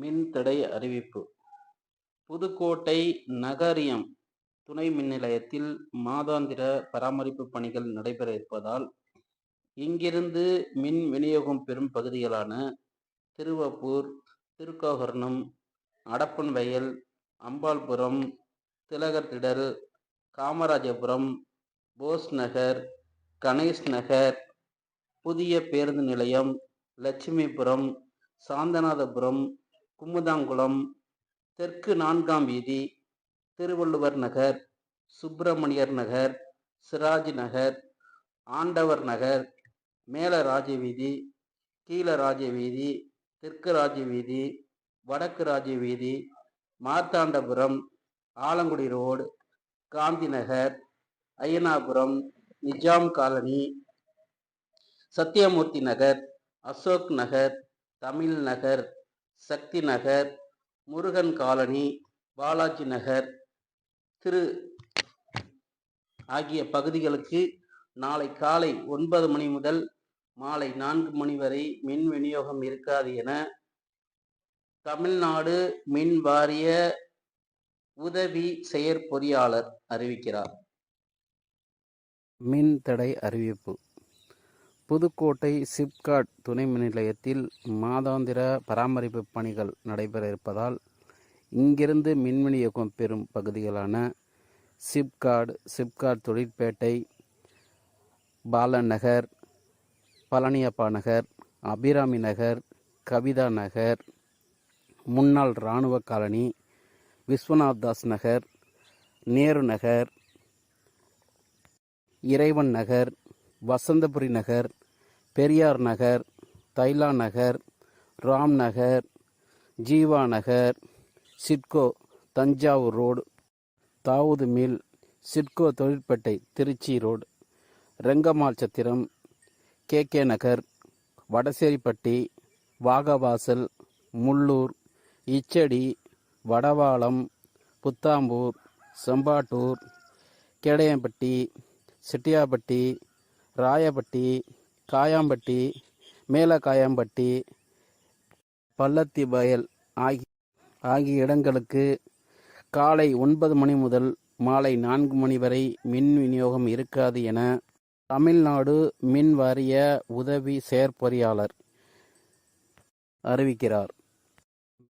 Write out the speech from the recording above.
மின்தடை அறிவிப்பு. புதுக்கோட்டை நகரியம் துணை மின் நிலையத்தில் மாதாந்திர பராமரிப்பு பணிகள் நடைபெற இருப்பதால் இங்கிருந்து மின் விநியோகம் பெறும் பகுதிகளான திருவப்பூர் திருக்கோகர்ணம் அடப்பன்வயல் அம்பாள்புரம் திலகர் திடல் காமராஜபுரம் போஸ் நகர் கணேஷ் நகர் புதிய பேருந்து நிலையம் லட்சுமிபுரம் சாந்தநாதபுரம் குமுதாங்குளம் தெற்கு நான்காம் வீதி திருவள்ளுவர் நகர் சுப்பிரமணியர் நகர் சிராஜ் நகர் ஆண்டவர் நகர் மேல ராஜ வீதி கீழ ராஜ வீதி தெற்கு ராஜ வீதி வடக்கு ராஜ வீதி Marthandapuram Alangudi road Gandhi Nagar Ayyanapuram Nizam colony Sathyamoorthy Nagar Ashok Nagar Tamil Nagar Sakthi Nagar Murugan colony Balaji Nagar Thiru ஆகிய பகுதிகளுக்கு நாளை காலை ஒன்பது மணி முதல் மாலை நான்கு மணி வரை மின் விநியோகம் இருக்காது என தமிழ்நாடு மின் வாரிய உதவி செயற்பொறியாளர் அறிவிக்கிறார். மின் தடை அறிவிப்பு. புதுக்கோட்டை சிப்காட் துணை நிலையத்தில் மாதாந்திர பராமரிப்பு பணிகள் நடைபெற இருப்பதால் இங்கிருந்து மின் பெறும் பகுதிகளான சிப்காட் சிப்காட் தொழிற்பேட்டை பாலன் நகர் பழனியப்பா நகர் அபிராமி நகர் கவிதா நகர் முன்னாள் இராணுவ colony Vishwanath Das Nagar Nehru Nagar Iraivan Nagar Vasanthapuri Nagar Periyar Nagar Thaila Nagar Ram Nagar Jeeva Nagar SIDCO Thanjavur road Dawood mill SIDCO தொழிற்பேட்டை Trichy road Rengamal Chathiram K K Nagar Vadaseripatti Vagavasal Mullur Ichadi Vadavalam Puthampur Sembattur Kedayampatti Chettiyapatti Rayapatti Kayampatti Melakayampatti Pallathi வயல் ஆகி ஆகிய இடங்களுக்கு காலை ஒன்பது மணி முதல் மாலை நான்கு மணி வரை மின் விநியோகம் இருக்காது என தமிழ்நாடு மின் வாரிய உதவி செயற்பொறியாளர் அறிவிக்கிறார்.